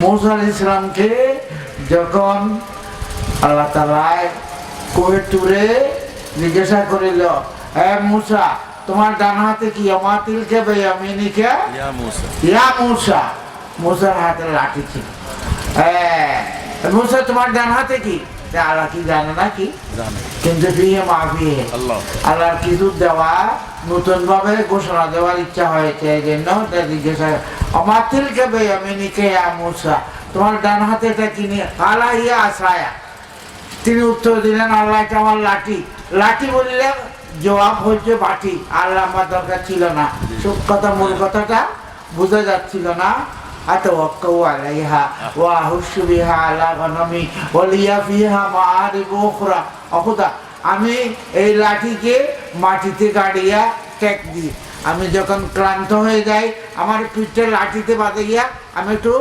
মৌসা ইসলামকে যখন আল্লাহ তালায় জিজ্ঞাসা করিল মুসা তোমার ডান হাতে কি কে বেয়ামিনিকে ইয়া মুসা। ইয়া মুসা। মুসার হাতে লাঠি ছিল। এ, মুসা তোমার ডান হাতে কি? আল্লাহ কি জানে না কি? জানে। কিন্তু ফিহে মাফিয়ে আল্লাহ। আল্লাহর কিছু দেওয়া? নতুন ভাবে ঘোষণা দেওয়ার ইচ্ছা হয়েছে এই জন্য তা জিজ্ঞাসা অমাতিল কে বেয়ামিনিকে ইয়া মুসা তোমার ডান হাতে এটা কিনে আলা ইয়া আসায়া তিনি উত্তর দিলেন আল্লাহ এটা আমার লাঠি লাঠি বললে জবাব হচ্ছে বাটি আল্লাহ আমার দরকার ছিল না সব কথা মূল কথাটা বোঝা যাচ্ছিল না أتوكل عليها وأهش بها على غنمي ولي فيها معارب أخرى অখুদা আমি এই লাঠিকে মাটিতে গাড়িয়া টেক দিই। আমি যখন ক্লান্ত হয়ে যাই আমার পিঠে লাঠিতে বাঁধে গিয়া আমি একটু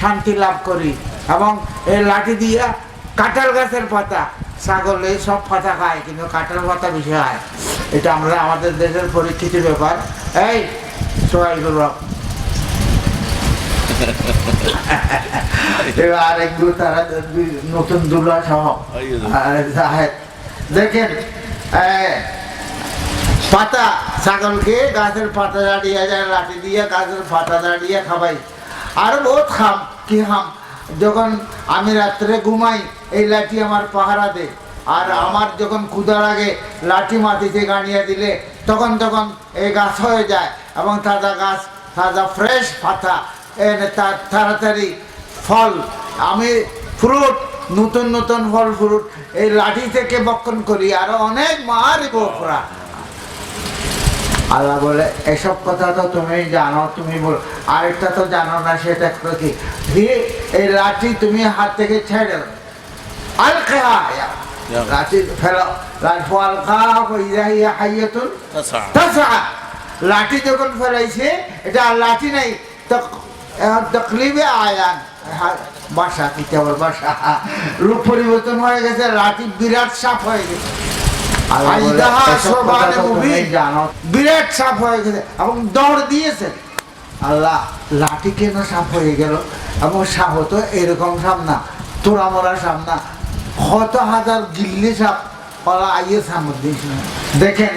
শান্তি লাভ করি এবং এই লাঠি দিয়া কাঁঠাল গাছের পাতা। ছাগলে সব পাতা খায় কিন্তু কাঁঠাল পাতা বেশি খায়। এটা আমরা আমাদের দেশের পরিচিত ব্যাপার। এই সবাই গুলো এবার একটু তারা নতুন দুলা সহ জাহেদ। দেখেন পাতা ছাগলকে গাছের পাতা দাঁড়িয়ে যায় লাঠি দিয়ে গাছের পাতা দাঁড়িয়ে খাবাই। আর বহুত খাম, কি খাম? যখন আমি রাত্রে ঘুমাই, এই লাঠি আমার পাহারা দে আর আমার যখন ক্ষুদা লাগে, লাঠি মাটিতে গাড়িয়ে দিলে, তখন তখন এই গাছ হয়ে যায় এবং তাজা গাছ, তাজা ফ্রেশ পাতা, এনে তার তাড়াতাড়ি ফল, আমি ফ্রুট নতুন নতুন ফল ফ্রুট এই লাঠি থেকে বক্ষণ করি আরও অনেক মারি বকরা আল্লাহ বলে এসব কথা তো তুমি জানো তুমি বল আরেকটা তো জানো না সেটা কি? এই লাঠি তুমি হাত থেকে ছেড়ে। আলকাহা ইয়া। লাঠি ফেলো লাঠি যখন ফেলাইছে এটা আর লাঠি নাই তকলিবে আয়ান। বাসা কি কেবল বাসা। রূপ পরিবর্তন হয়ে গেছে লাঠি বিরাট সাপ হয়ে গেছে। আইদাহা সোবানে মুবিন। বিরাট সাপ হয়ে গেছে এবং দৌড় দিয়েছে। আল্লাহ। লাঠি কেন সাপ হয়ে গেল? এবং সাপ হতো এরকম সাপ না তোরা মরা সাপ না। কত হাজার গিল্লি সাপ ওরা আইয়ে সামর দিয়েছিল দেখেন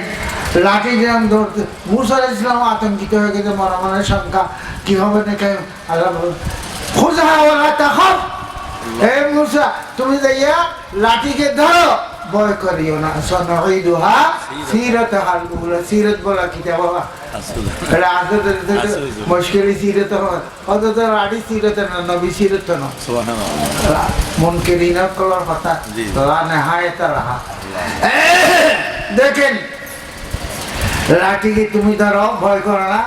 লাঠি যেরকম ধরতে মুসার ইসলাম আতঙ্কিত হয়ে গেছে মনের সংখ্যা কি হবে না কেন আল্লাহ হে মুসা তুমি যাইয়া লাঠিকে ধরো। ভয় করিও না। সনঈদুহা সিরাতাহা আল-উলা সিরাত বলা কিতাব বাবা। এটা আসলে মুশকিল সিরাত অথচ লাঠি সিরাত না নবী সিরাত না। সুবহানাল্লাহ। মুনকিরিনা কলার কথা। জি। লা নেহায়েত রাহা দেখেন। লাঠিকে তুমি ধরো ভয় করো না।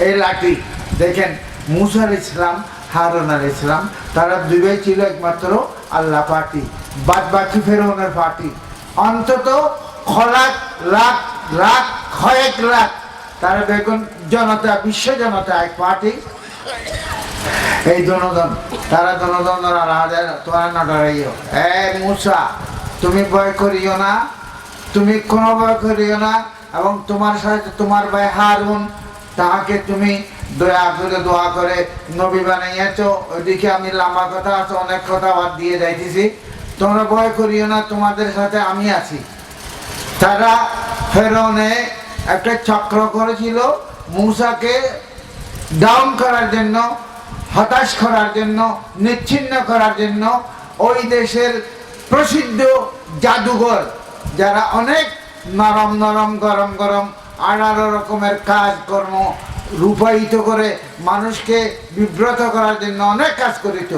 এই লাঠি দেখেন মুসা আল ইসলাম হারুন আল ইসলাম, তারা দুই ভাই ছিল একমাত্র আল্লাহ পার্টি, বাদ বাকি ফেরোনের পার্টি। অন্তত খলাক, লাখ লাখ কয়েক লাখ, তারা বেগুন জনতা, বিশ্ব জনতা এক পার্টি। এই জনগণ, তারা জনগণ তোরা না এ মুসা, তুমি ভয় করিও না, তুমি কোনো ভয় করিও না, এবং তোমার সাথে তোমার ভাই হারুন তাহাকে তুমি দয়া করে দোয়া করে নবী বানাইয়াছো। ওইদিকে আমি লম্বা কথা আছে, অনেক কথা বাদ দিয়ে যাইতেছি। তোমরা ভয় করিও না, তোমাদের সাথে আমি আছি। তারা ফেরনে একটা চক্র করেছিল মূসাকে ডাউন করার জন্য, হতাশ করার জন্য, নিচ্ছিন্ন করার জন্য। ওই দেশের প্রসিদ্ধ জাদুঘর, যারা অনেক নরম নরম, গরম গরম আঠারো রকমের কাজকর্ম রূপায়িত করে মানুষকে বিব্রত করার জন্য অনেক কাজ করিত।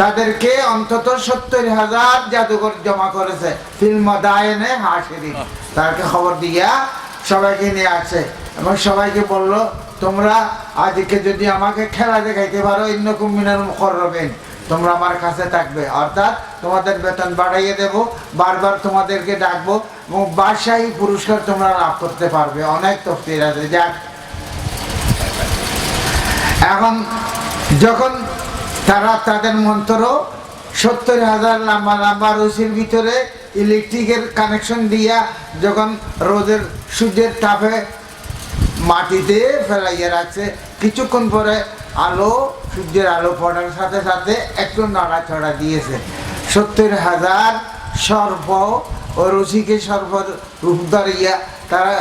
তাদেরকে অন্তত সত্তর হাজার জাদুঘর জমা করেছে। ফিল্ম দায়নে হাসিরি। তাকে খবর দিয়া সবাইকে নিয়ে আসে এবং সবাইকে বলল তোমরা আজকে যদি আমাকে খেলা দেখাইতে পারো ইন্নকুম মিনাল মুখরবেন তোমরা আমার কাছে থাকবে। অর্থাৎ তোমাদের বেতন বাড়াইয়ে দেব, বারবার তোমাদেরকে ডাকবো এবং বাদশাহী পুরস্কার তোমরা লাভ করতে পারবে। অনেক তফতির আছে। যাক। এখন যখন তারা তাদের মন্ত্র সত্তর হাজার লম্বা লম্বা রশির ভিতরে ইলেকট্রিকের কানেকশন দিয়া যখন রোদের, সূর্যের তাপে মাটিতে ফেলাইয়া রাখছে, কিছুক্ষণ পরে আলো, সূর্যের আলো পড়ার সাথে সাথে একটু নড়াচড়া দিয়েছে। সত্তর হাজার সর্প ও রশিকে সর্প রূপ দাঁড়িয়া তারা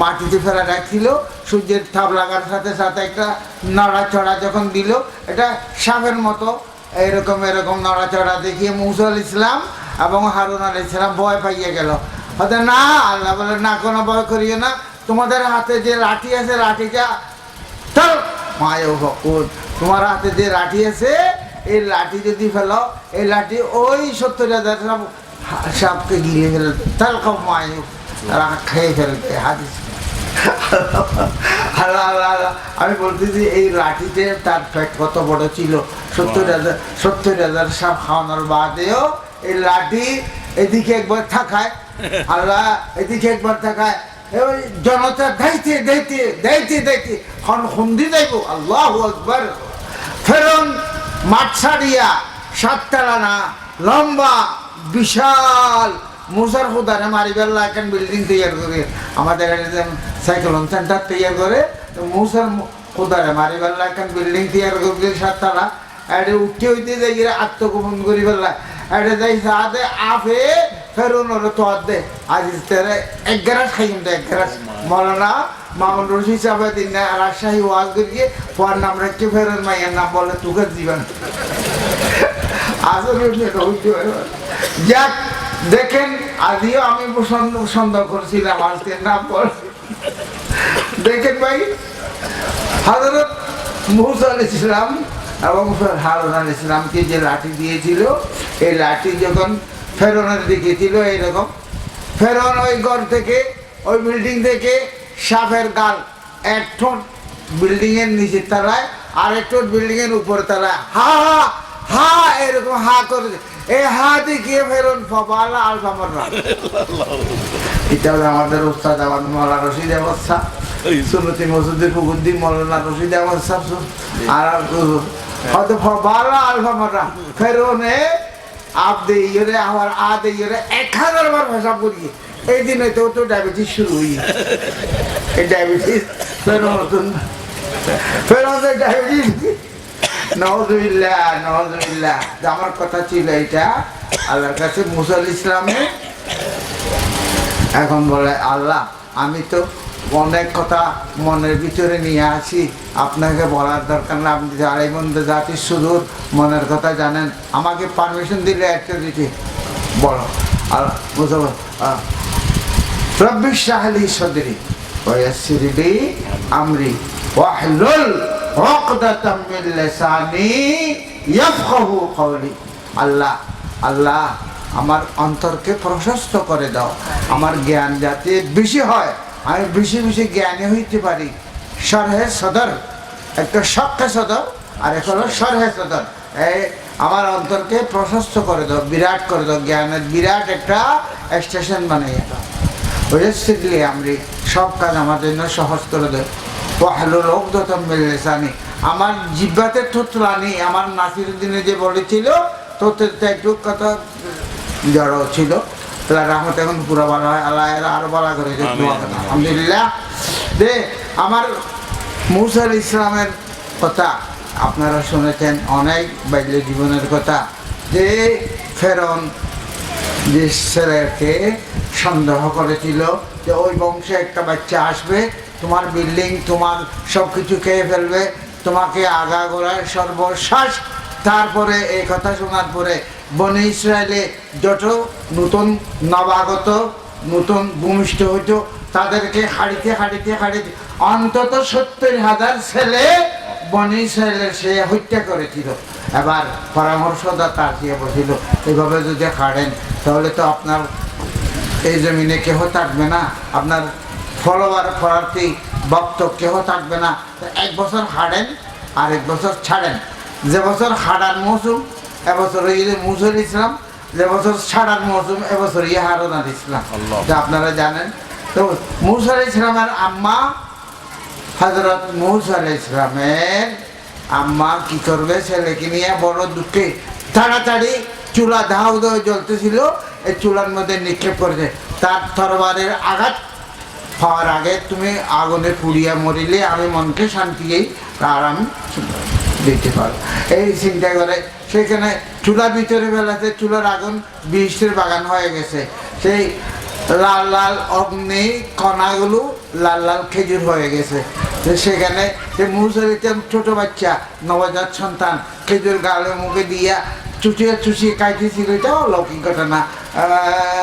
মাটিতে ফেলা রাখছিল সূর্যের তাপ লাগার সাথে সাথে একটা নড়াচড়া যখন দিল, এটা সাপের মতো এরকম এরকম নড়াচড়া দেখিয়ে মুসল ইসলাম এবং হারুন আল ইসলাম ভয় পাইয়ে গেল। হয়তো না, আল্লাহ বলে, না, কোনো ভয় করিও না। তোমাদের হাতে যে লাঠি আছে, লাঠিটা তোমার হাতে যে লাঠি আছে এই লাঠি যদি ফেলো এই লাঠি ওই সত্তর হাজার সব সাপকে গিলে ফেলে তার কম মায় তারা খেয়ে ফেলবে হাদিস। আল্লাহ আল্লাহ আল্লাহ। আমি বলতেছি এই লাঠিতে তার ফ্যাট কত বড় ছিল? সত্তর হাজার সত্তর হাজার সাপ খাওয়ানোর বাদেও এই লাঠি এদিকে একবার থাকায় আল্লাহ এদিকে একবার থাকায় ওই জনতা দাইতে দাইতে দাইতে দাইতে খন খুন্দি যাইব আল্লাহ ফেরন মাঠ ছাড়িয়া সাততলা না লম্বা, বিশাল মুসার খুদারে মারিবার লাগান বিল্ডিং তৈরি করে, আমাদের সাইক্লোন সেন্টার তৈরি করে মুসার খুদারে মারিবার লাগান বিল্ডিং তৈরি করে সাততলা এটা উঠতে হইতে যাই আত্মগোপন করি ফেললা এটা যাই সাথে আফে ফেরুন ওর তো দে আজ এক গ্রাস খাইম তো এক গ্রাস। মৌলানা মামুন রশি সাহেব দিন রাজশাহী ওয়াজ করিয়ে পর নাম রেখে ফেরুন মাইয়ের নাম বলে তুকে জীবন। আসলে। যাক, দেখেন আদিও আমি সন্দেহ করছিলাম আজকে নাম বল দেখেন ভাই হজরত মুসা আল ইসলাম এবং হারুন আল ইসলামকে যে লাঠি দিয়েছিল, এই লাঠি যখন ফেরনের দিকে ছিল, এইরকম। ফেরন ওই ঘর থেকে, ওই বিল্ডিং থেকে সাপের গাল এক ঠোঁট বিল্ডিং এর নিচের তলায় আর এক ঠোঁট বিল্ডিং এর উপর তলায়। হা হা হা, এরকম হা করে এই হা দেখিয়ে ফেরন ফবালা আল এটা হলো আমাদের উস্তাদ আমার মৌলা রশিদ সুনতি আহমদ আর হয়তো ফেরোনে আপ দিয়ে আমার আ দিয়ে এক হাজার বার ভাষা করি এই দিনে তো তো ডায়াবেটিস শুরু হই এই ডায়াবেটিস ফেরো নতুন ফেরোনে ডায়াবেটিস নজুবিল্লাহ নজুবিল্লাহ আমার কথা ছিল এটা আল্লাহর কাছে মুসাল ইসলামে। এখন বলে, আল্লাহ, আমি তো অনেক কথা মনের ভিতরে নিয়ে আসি। আপনাকে বলার দরকার না। আপনি আড়াই বন্ধু জাতির সুদূর মনের কথা জানেন। আমাকে পারমিশন দিলে একটা দিতে বলো। আর বুঝতে আল্লাহ আল্লাহ, আমার অন্তরকে প্রশস্ত করে দাও। আমার জ্ঞান যাতে বেশি হয়, আমি বেশি বেশি জ্ঞানী হইতে পারি। সরহে সদর, একটা শক্কে সদর, আর হলো সরহে সদর। আমার অন্তরকে প্রশস্ত করে দাও, বিরাট করে দাও। জ্ঞানের বিরাট একটা স্টেশন বানিয়ে দাও। ওয়েসিডলি আমি সব কাজ আমার জন্য সহজ করে দেয়। ওয়াহলু লোকদতম মিলেসানি আমার জিব্বাতে থুতলানি আমার নাসিরুদ্দিনে যে বলেছিল তোদের তো একটু কথা জড়ো ছিল। তাহলে রহমত এখন পুরো ভালো হয় আল্লাহ এরা আরও ভালো করে আলহামদুলিল্লাহ। দে আমার মুসাল ইসলামের কথা আপনারা শুনেছেন অনেক বাল্য জীবনের কথা। যে ফেরন যে ছেলেকে সন্দেহ করেছিল যে ওই বংশে একটা বাচ্চা আসবে, তোমার বিল্ডিং তোমার সব কিছু খেয়ে ফেলবে, তোমাকে আগা গোড়ায় সর্বশ্বাস। তারপরে এই কথা শোনার পরে বনে ইসরায়েলে যত নতুন নবাগত, নতুন ভূমিষ্ঠ হইতো, তাদেরকে হাড়িতে হাড়িতে হাড়িতে অন্তত সত্তর হাজার ছেলে বনে ইসরায়েলের সে হত্যা করেছিল। এবার পরামর্শদাতা আসিয়া বসিল, এভাবে যদি খাড়েন, তাহলে তো আপনার এই জমিনে কেহ থাকবে না। আপনার ফলোয়ার ফরার্থী ভক্ত কেহ থাকবে না। এক বছর হাঁড়েন আর এক বছর ছাড়েন। যে বছর হাঁড়ার মৌসুম এবছর ইয়ে মুসুল ইসলাম যে বছর ছাড়ার মৌসুম এবছর ইয়ে হারুন আল ইসলাম। যা আপনারা জানেন। তো মুসুল ইসলামের আম্মা হজরত মুসা ইসলামের আম্মা কি করবে? ছেলেকে নিয়ে বড় দুঃখে তাড়াতাড়ি চুলা ধাউ ধাউ জ্বলতেছিল। এই চুলার মধ্যে নিক্ষেপ করেছে তার তরবারের আঘাত হওয়ার আগে তুমি আগুনে পুড়িয়া মরিলে আমি মনকে শান্তিয়েই আর আমি দিতে পারব। এই চিন্তা করে, সেখানে চুলার ভিতরে বেলাতে চুলার আগুন বৃষ্টির বাগান হয়ে গেছে। সেই লাল লাল অগ্নি কণাগুলো লাল লাল খেজুর হয়ে গেছে। সেখানে সে মুসলিতে ছোট বাচ্চা, নবজাত সন্তান, খেজুর গালে মুখে দিয়া চুচিয়ে চুচিয়ে খাইতেছিল এটাও অলৌকিক ঘটনা।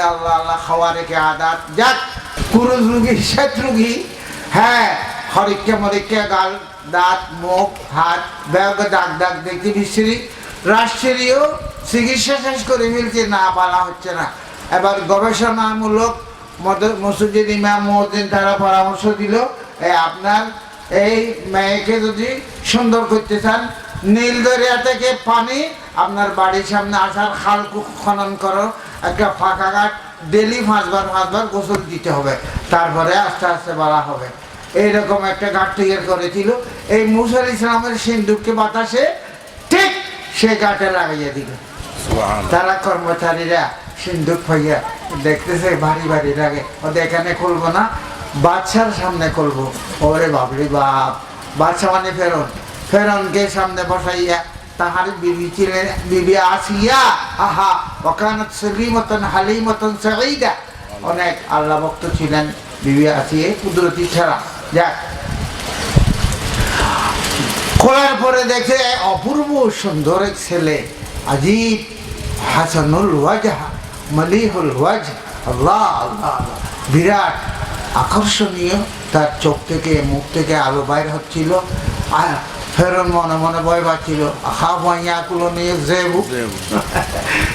আল্লাহ আল্লাহ খাওয়া রেখে আদাত। যাক, কুরুজ রুগী, শ্বেত রুগী হ্যাঁ হরিকা মরিকা গাল, দাঁত, মুখ, হাত, ব্যাগ, দাগ দাগ দেখতে বিশ্রী। রাষ্ট্রীয় চিকিৎসা শেষ করে ফেলছে না বলা হচ্ছে না। এবার গবেষণামূলক মসজিদ ইমাম মহদিন তারা পরামর্শ দিল আপনার এই মেয়েকে যদি সুন্দর করতে চান নীল দরিয়া থেকে পানি আপনার বাড়ির সামনে আসার খাল খনন করো একটা ফাঁকা ঘাট ডেলি পাঁচবার পাঁচবার গোসল দিতে হবে। তারপরে আস্তে আস্তে বলা হবে। এইরকম একটা ঘাট তৈরি করেছিল। এই মুসার ইসলামের সিন্ধুককে বাতাসে ঠিক সে ঘাটে লাগাইয়া দিল। তারা কর্মচারীরা সিন্ধুক হইয়া দেখতেছে ভারী ভারী লাগে। ওদের এখানে খুলবো না বাচ্চার সামনে খুলবো। ওরে বাবরি বাপ বাচ্চা মানে ফেরন ফেরনকে সামনে বসাইয়া তাহার বিবি ছিলেন, বিবি আসিয়া, আহা ওখানত সলিমতন, হালিমতন সাইদা অনেক আল্লাহ ভক্ত ছিলেন, বিবি আসিয়ে কুদরতি ছাড়া। যাক। খোলার পরে দেখে অপূর্ব সুন্দর এক ছেলে আজিব হাসানুল ওয়াজহ, মলিহুল ওয়াজ আল্লাহ আল্লাহ আল্লাহ। বিরাট আকর্ষণীয় তার চোখ থেকে, মুখ থেকে আলো বাইর হচ্ছিল। আর ফেরন মনে মনে ভয় পাচ্ছিল। আহা ভাইয়া কুলো নিয়ে জেবু।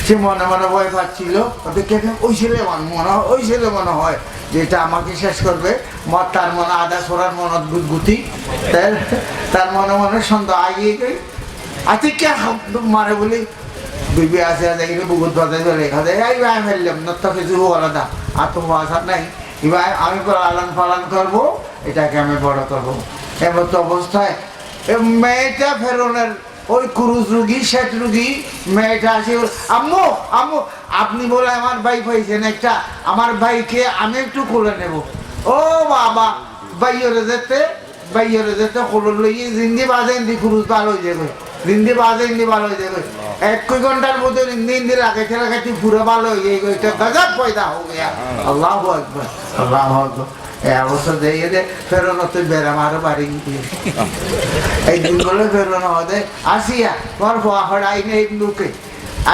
সে মনে মনে ভয় পাচ্ছিল। ওদেরকে ওই ছেলে মনে মনে হয়, ওই ছেলে মনে হয় যেটা আমাকে শেষ করবে। তার মনে আদা সরার মনত গুতি। তার মনে মনে সন্দেহ আগিয়ে গই আতি কে মারে বলি? বিবি আছে দেখলে বুকুত বাজে চলে খাতে এই ভাই ফেললাম না তো কিছু আলাদা। আর তো আশা নাই। এবার আমি লালন পালন করব, এটাকে আমি বড় করব। এবার তো অবস্থায় মেয়েটা ফেরনের ওই কুরুজ রুগী রুগী মেয়েটা আসে আম্মু আম্মু আপনি বলে আমার ভাই পাইছেন একটা আমার ভাইকে আমি একটু করে নেব। ও বাবা ভাইয়রে যেতে ভাইয়রে যেতে খোলর লইয়ে জিন্দি বাজে ইন্দি কুরুজ ভালো হয়ে যাবে। জিন্দি বাজে ইন্দি ভালো হয়ে যাবে। এক কুই ঘণ্টার মধ্যে লাগাইতে লাগাইতে পুরো ভালো হয়ে এটা গজব পয়দা হো গিয়া আল্লাহ আকবর আল্লাহ আকবর। এই অবস্থা দিয়ে দে ফেরোনো তুই বেড়াম আরও বাড়ি গিয়ে। এই দিনগুলো হতে, আসিয়া তোমার হওয়ার আইনে ইবনুকে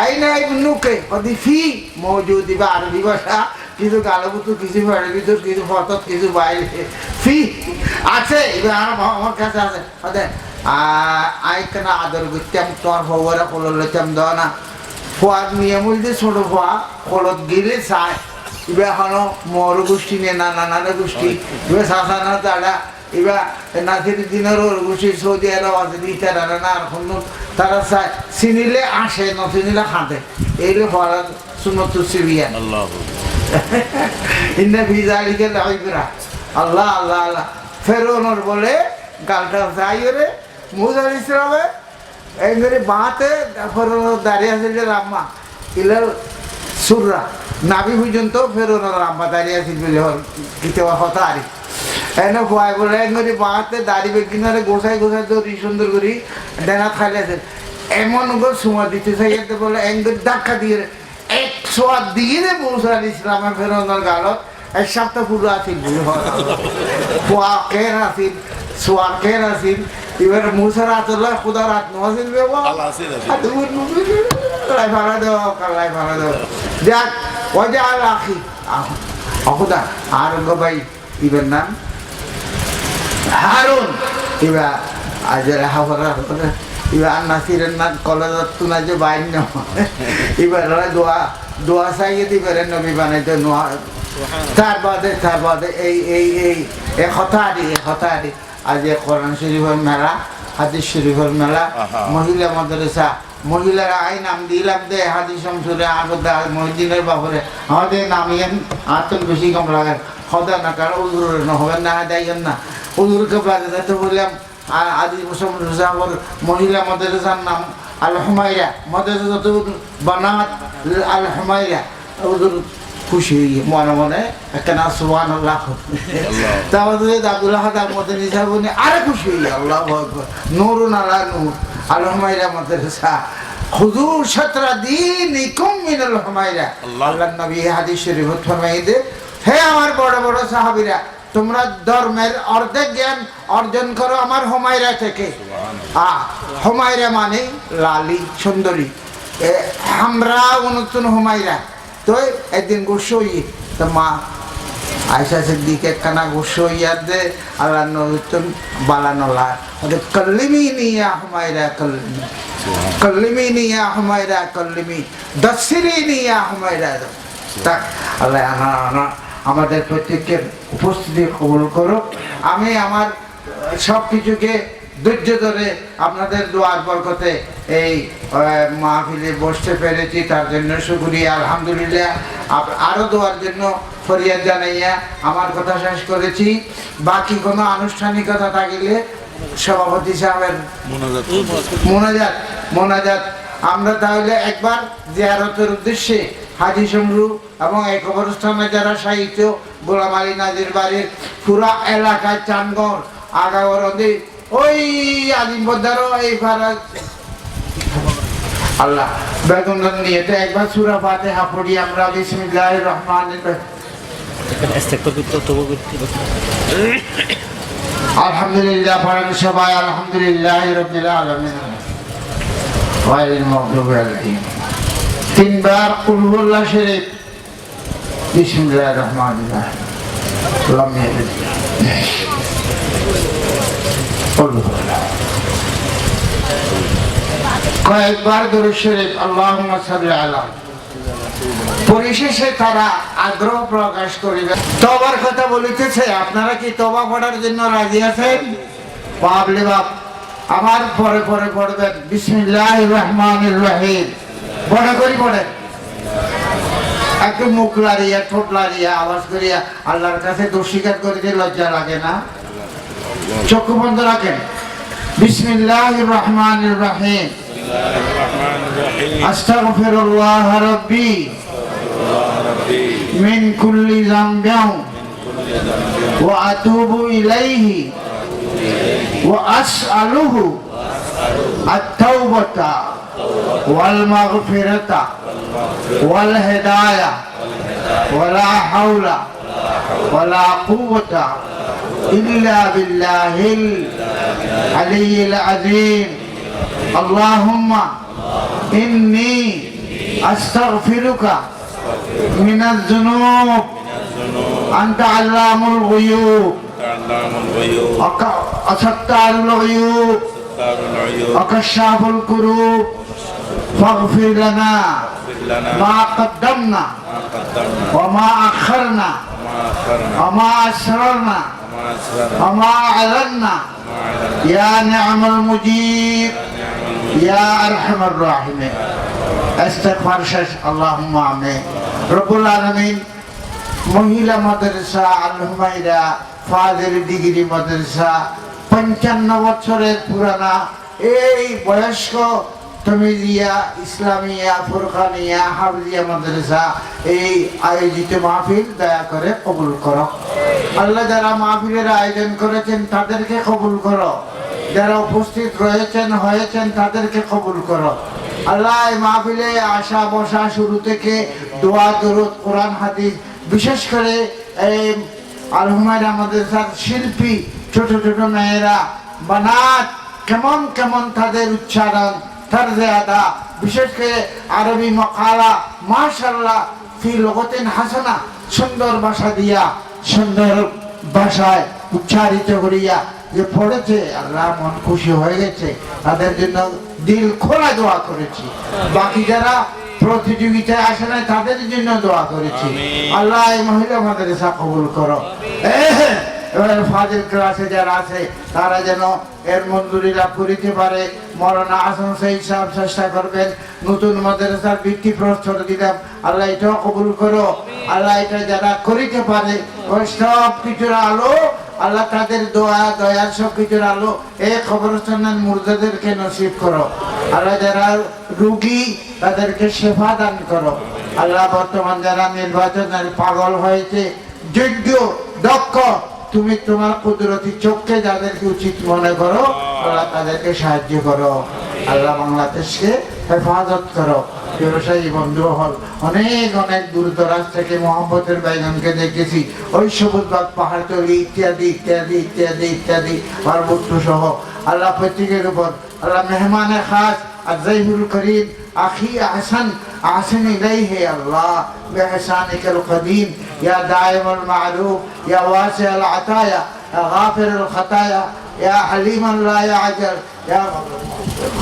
আইনে ইবনুকে কদি ফি মৌজুদি বা আরবি ভাষা কিছু গালবুতু কিছু ফেড়ে কিছু ফতত, কিছু বাইরে। ফি আছে, এবার আমার কাছে আছে। হতে আই কেন আদর করতাম তোমার ফওয়ারা কলর লইতাম দেওয়া না ফোয়ার নিয়ে বলতে ছোট ফোয়া, কলত গিলে চায়। এবার হলো মর গোষ্ঠী নিয়ে না নানার গোষ্ঠী এবার শাসানা তারা এবার নাসির দিনের ওর গোষ্ঠী সৌদি আরব আছে ইতারা না আর কোনো তারা চায় চিনিলে আসে ন চিনিলে খাঁদে এইলে ফরার সুনত আল্লাহ ইন্না ভিজা লিখে লাইবরা আল্লাহ আল্লাহ আল্লাহ ফেরোনর বলে গালটা যাই রে মুজার ইসলামে এঙ্গরি বাঁতে ফেরোনর দাঁড়িয়ে আছে যে রাম্মা ইলার সুররা নাভি পর্যন্ত ফেরোনর রাম্মা দাঁড়িয়ে আছে বলে কিতে হতা আরি এনে ভয় বলে এঙ্গরি বাঁতে দাঁড়িয়ে কিনারে গোসাই গোসাই দৌড়ি সুন্দর করি ডেনা খাইলে আছে। এমন গো সুমা দিতে চাইতে বলে এঙ্গরি ধাক্কা দিয়ে এক সোয়াদ দিয়ে রে মুসা ইসলামে ফেরোনর গালত। এক সপ্তাহ পুরো আছিল বলে পোয়া কেন আছিল সোয়ার কেন আছিল এবার মুসার আতল্লাহ খুদার হাত নছিল বেবা। আল্লাহ আছিল, আছিল। লাই ভাড়া দেও কালাই ভাড়া দেও। যাক আর ভাই ইবের নাম? হারুন। এবার আজের হাফারা এবার নাসিরের নাম কলেজত তুনা যে বাইন এবার ওরা দোয়া দোয়া চাইয়ে দিবে নবী বানাইতে নোয়া। তার বাদে তার বাদে এই এই এই এ এ আদি। আজ এ কোরআন শরীফের মেলা হাদিস শরীফের মেলা। মহিলা মাদ্রাসা মহিলারা আই নাম দিলাম দে হাদিস শমসুরে আগদা মহিদিনের বাপরে আমাদের নামিয়েন আতন বেশি কম লাগে সদা না কারণ উজুর নহবে না দেয় না। উজুরকে বাজে তো বললাম আ- আদি শমসুরে মহিলা মাদ্রাসার নাম আল হুমাইরা মাদ্রাসা তো বানাত আল হুমাইরা উজুর খুশি হয়ে মনে মনে একখানা সুবান আল্লাহ। তারপরে আব্দুল হাদার মধ্যে বলে আরে খুশি হই আল্লাহ নুরুন আল্লাহ নূর। আলহমাইরা মাদ্রাসা। হুজুর সতরা দিন ইকুম মিনাল হুমাইরা আল্লাহ নবী হাদিস শরীফ ফরমাইদে হে আমার বড় বড় সাহাবীরা তোমরা ধর্মের অর্ধেক জ্ঞান অর্জন করো আমার হুমায়রা থেকে। হুমায়রা মানে লালি সুন্দরী। এ, আমরা অনুত্তন হুমায়রা। তো একদিন গোস্ব তো মা আয়সা সিদ্দিকে কানা ইয়ার দে আল্লাহ নতুন বালানোলা ওদের কল্লিমি নিয়া হুমায়রা কল্লিমি কল্লিমি নিয়া হুমায়রা কল্লিমি দশিরি নিয়া হুমায়রা তাক, আল্লাহ আমাদের প্রত্যেকের উপস্থিতি কবুল করো আমি আমার সব কিছুকে ধৈর্য ধরে আপনাদের দোয়ার বরকতে এই মাহফিলে বসতে পেরেছি তার জন্য শুক্রিয়া আলহামদুলিল্লাহ। আপ- আরও দোয়ার জন্য ফরিয়াদ জানাইয়া আমার কথা শেষ করেছি। বাকি কোনো আনুষ্ঠানিকতা থাকিলে সভাপতি সাহেবের মোনাজাত মোনাজাত আমরা তাহলে একবার জিয়ারতের উদ্দেশ্যে হাজি সমরু এবং এই কবরস্থানে যারা সাহিত্য গোলাম আলী নাজির বাড়ির পুরা এলাকায় চানগড় আগাগরদি ওই আজিম বদ্দারও এই আল্লাহ বেগুন নিয়ে তো একবার সুরা পাতে হাপড়ি আমরা। বিসমিল্লাহ রহমান আলহামদুলিল্লাহ, পড়েন সবাই আলহামদুলিল্লাহ রবিল আলমিন। তিনবার কুলহুল্লাহ শরীফ। বিসমিল্লাহির রহমানির হুয়াল্লাহ। কয়েকবার দরুদ শরীফ, আল্লাহুম্মা আলা। পরিশেষে তারা আগ্রহ প্রকাশ করিবে। তবার কথা বলিতেছে, আপনারা কি তবা পড়ার জন্য রাজি আছেন? বাবলে বাপ আমার পরে পরে পড়বেন। বিসমিল্লাহ রহমান রহিম। বড় করি পড়েন। একটু মুখ লাড়িয়া, ঠোঁট লাড়িয়া, আওয়াজ করিয়া আল্লাহর কাছে দোষ স্বীকার করিতে লজ্জা লাগে না। চক্ষু বন্ধ রাখেন বিসমিল্লাহির রহমানির রহিম। أستغفر الله ربي من كل ذنب وأتوب إليه وأسأله التوبة والمغفرة والهداية ولا حول ولا قوة إلا بالله العلي العظيم اللهم إني أستغفرك من الذنوب أنت علام الغيوب تعلم الغيوب وك- وستار الغيوب ستار العيوب وكشاف الكروب فاغفر لنا اغفر لنا ما قدمنا ما قدمنا وما أخرنا وما أخرنا وما أسررنا وما أسررنا وما أعلنا وما أعلنا يا نعم المجيب نعم المجيب يا أرحم الراحمين استغفر শেষ اللهم آمين رب العالمين মহিলা মাদ্রাসা আল হুমাইরা ফাজের ডিগ্রি মাদ্রাসা পঞ্চান্ন বছরের পুরানা এই বয়স্ক তমিজিয়া ইসলামিয়া ফুরখানিয়া হাফজিয়া মাদ্রাসা, এই আয়োজিত মাহফিল দয়া করে কবুল করো। আল্লাহ যারা মাহফিলের আয়োজন করেছেন, তাদেরকে কবুল করো। যারা উপস্থিত রয়েছেন, হয়েছেন, তাদেরকে কবুল করো। আল্লাহ মাহফিলে আসা বসা শুরু থেকে দোয়া, দরুদ, কোরআন, হাদিস, বিশেষ করে এই আলহুমায় আমাদের সাথে শিল্পী, ছোট ছোট মেয়েরা, বানাত, কেমন কেমন তাদের উচ্চারণ তারজে আদা বিশেষ করে আরবি মকালা মাশাল্লাহ ফি লগতেন হাসানা সুন্দর ভাষা দিয়া সুন্দর ভাষায় উচ্চারিত করিয়া যে পড়েছে আল্লাহ মন খুশি হয়ে গেছে। তাদের জন্য দিল খোলা দোয়া করেছি। বাকি যারা প্রতিযোগিতায় আসে নাই তাদের জন্য দোয়া করেছি। আল্লাহ মহিলা মাদ্রাসা কবুল করো। ফাজিল ক্লাসে যারা আছে, তারা যেন এর মঞ্জুরি লাভ করিতে পারে আসন সেই চেষ্টা করবেন, নতুন মাদ্রাসার প্রস্তর দিলাম আল্লাহ এটাও কবুল করো। আল্লাহ এটা যারা করিতে পারে, ওই সব কিছুর আলো, আল্লাহ তাদের দোয়া, দয়ার সব কিছুর আলো নসিব করো। আল্লাহ যারা রুগী, তাদেরকে সেবা দান করো। আল্লাহ বর্তমান যারা নির্বাচনের পাগল হয়েছে, যোগ্য, দক্ষ তুমি তোমার কুদরতি চোখকে যাদেরকে উচিত মনে করো আল্লাহ তাদেরকে সাহায্য করো। আল্লাহ বাংলাদেশকে হেফাজত করো। ব্যবসায়ী বন্ধু হল। অনেক অনেক দূর দরাজ থেকে মোহাম্মতের বাইগনকে দেখেছি। ওই সবুজবাগ পাহাড়তলি ইত্যাদি ইত্যাদি ইত্যাদি ইত্যাদি পার্বত্য সহ। আল্লাহ প্রত্যেকের উপর আল্লাহ মেহমানে খাস আর আজাইবুল করিম أخي أحسن أحسن إليه يا الله بإحسانك القديم يا دائم المعلوم يا واسع العطايا يا غافر الخطايا يا حليما لا يعجل يا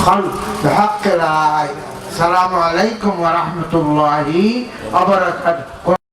خلق بحق الآية السلام عليكم ورحمة الله وبركاته.